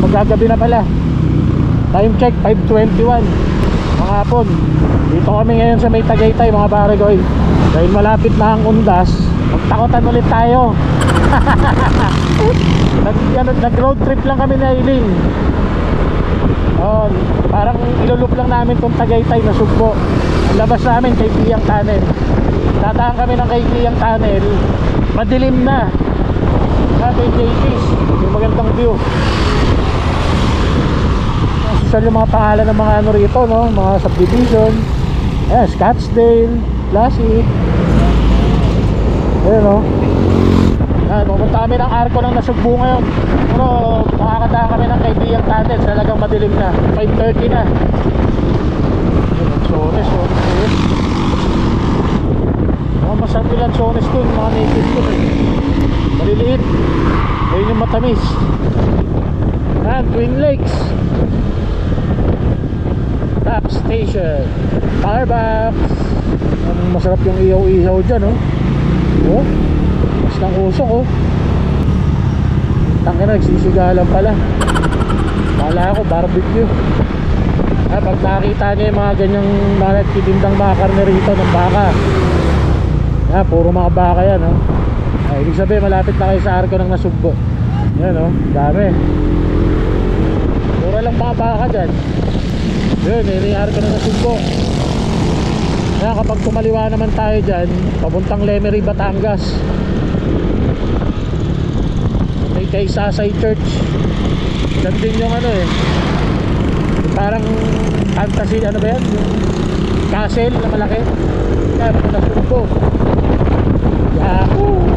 magagabi na pala. Time check 5.21 mga hapon. Dito kami ngayon sa may Tagaytay mga Barigoy. Dahil malapit na ang undas magtakotan ulit tayo. Nag, ano, nag road trip lang kami na Eileen oh, parang ilulup lang namin tong Tagaytay na sugbo. Ang labas namin kay Piyang Tunnel. Dadaan kami ng kay Piyang Tunnel. Madilim na sabi JP's yung magandang view. Social yung mga pangalan ng mga ano rito no? Mga subdivision. Eh Scottsdale Classic ayun no? Yan pupunta kami ng arko ng nasugbo ngayon. Pero makakadaan kami ng kaibigang tunnel talagang madilim na. 5.30 na. Ayun, sones sones ayun mga masarap ilan sones dun mga native dun maliliit. Ayun yung matamis. Yan Twin Lakes. Tap Station. Starbucks ang masarap yung ihaw-ihaw dyan oh. Oh. Mas ng usok oh. Tangina nagsisigalan pala. Kala ko barbecue. Ah, pag nakita niyo yung mga ganyang mga nagtitindang mga karne rito ng baka ah, puro mga baka yan oh. Ay, ibig sabihin malapit na kayo sa arko ng nasugbo. Yan oh dami. Puro lang mga baka dyan. Yun, yun yung arko ng nasugbo. Kaya kapag tumaliwa naman tayo dyan papuntang Lemery, Batangas. May kay Sasay Church. Dyan din yung ano eh. Parang fantasy ano ba yan? Castle na malaki. Kaya ito nasugbo yahoo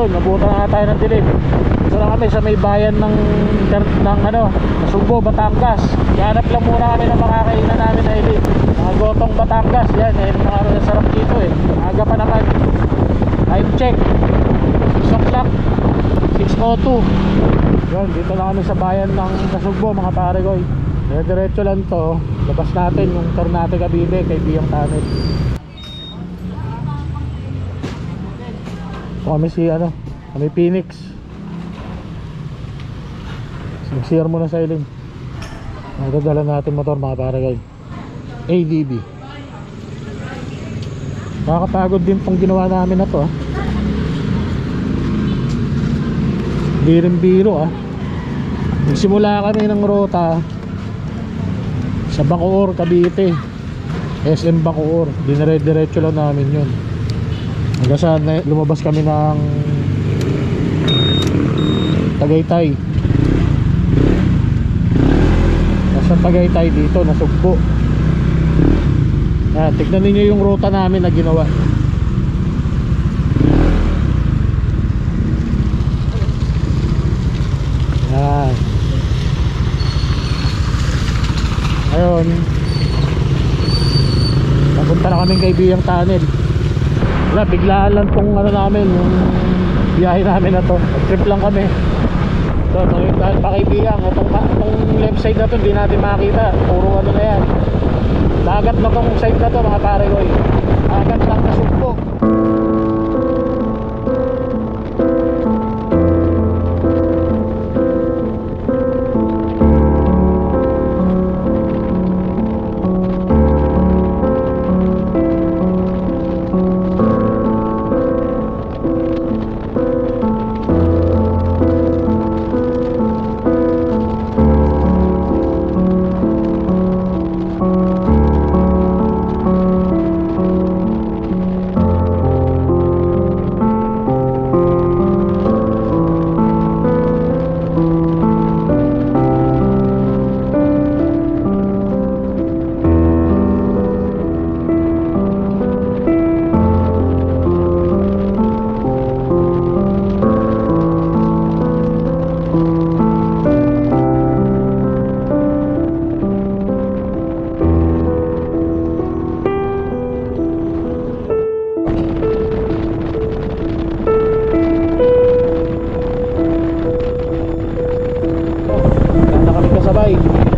ayun nabuta na tayo ng dilim. Dito na kami sa may bayan ng, ng ano Nasugbo, Batangas. Hanap lang muna kami ng mga kainan namin na ili mga gotong Batangas yan eh mga ano na sarap dito eh. Aga pa naman. Time check. 6 o'clock. 6.02 yun dito na kami sa bayan ng Nasugbo mga paregoy Dire diretso lang to. Labas natin yung turn natin Kabibe kay Biyang Tunnel Ito kami si ano, kami Phoenix. Nag-share muna sa ilim. Magdadala natin motor mga paragay. ADB. Nakakapagod din tong ginawa namin na to ah. Birin biro ah. Nagsimula kami ng rota sa Bacoor, Cavite. SM Bacoor. Dinire-diretso lang namin yun. Hanggang sa lumabas kami ng Tagaytay. Nasa Tagaytay dito, nasugbo. Yan, tignan ninyo yung ruta namin na ginawa. Yan. Ayun. Napunta na kaming kaibiyang tunnel wala biglaan lang tong ano namin yung biyahe namin na to. Trip lang kami. So dahil pakibiyang itong, itong left side na to hindi natin makita. Puro ano na yan. Dagat na tong side na to mga paregoy dagat lang na bike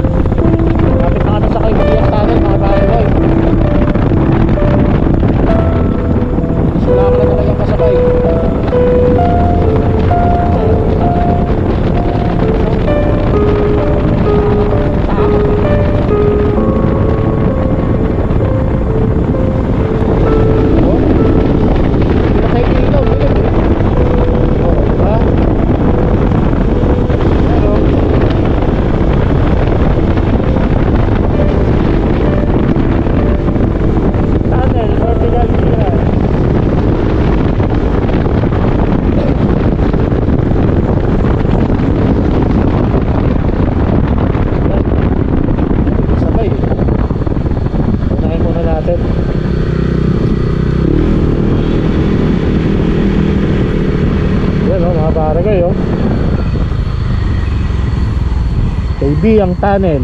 KB ang tunnel.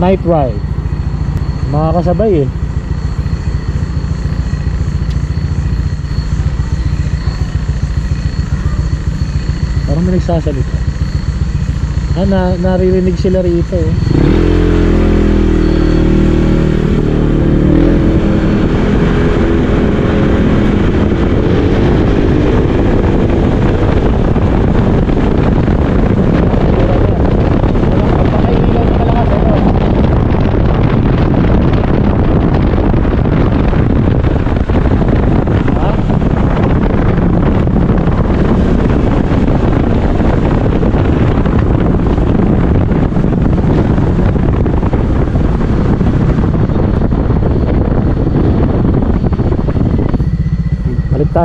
Night ride. Mga kasabay eh. Parang may nagsasalita. Ah, na, naririnig sila rito eh.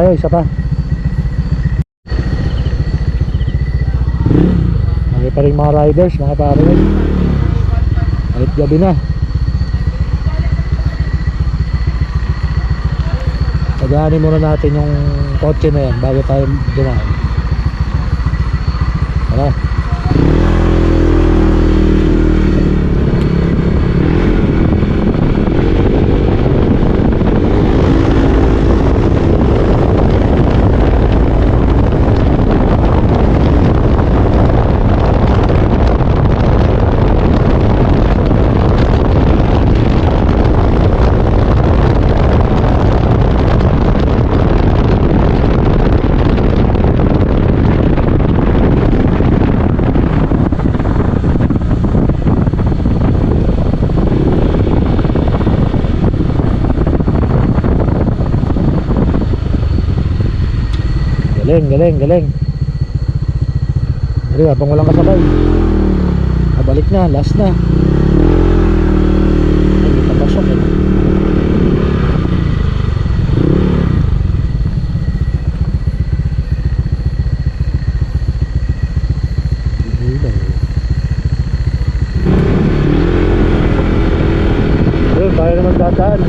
Tayo, isa pa. May pa rin mga riders, mga pare. Balik gabi na. Pagaanin muna natin yung kotse na yan bago tayo dumaan. Tara. Galing, galing. Galing, habang walang kasabay. Nabalik na, last na. Ay, may papasok eh. Ilaw. Yun, tayo naman dadaan.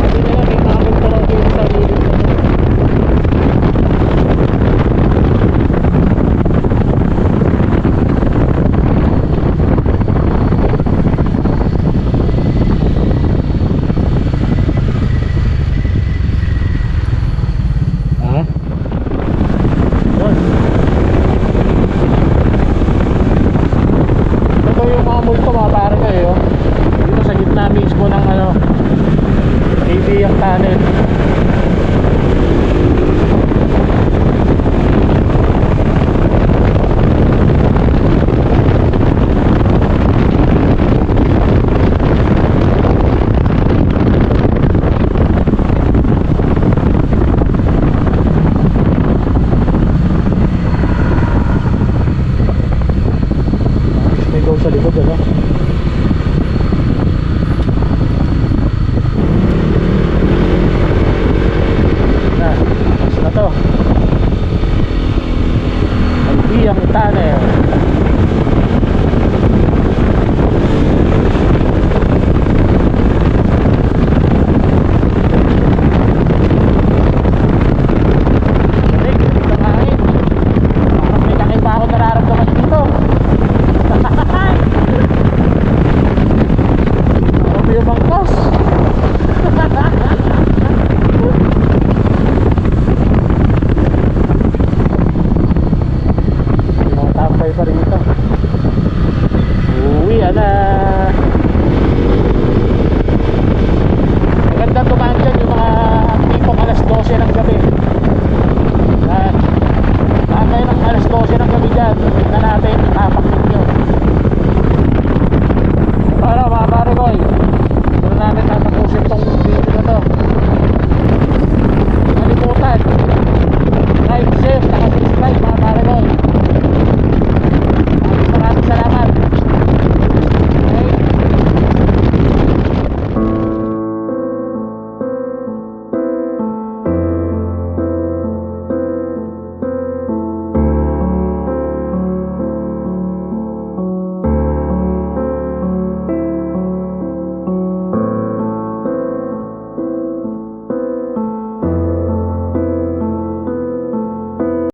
Sabi nila may mga multo raw dito sa gilid na to. Ha? Yun. Ito yung mga multo mga pare kayo. Dito sa gitna mismo ng ano AB ang tunnel.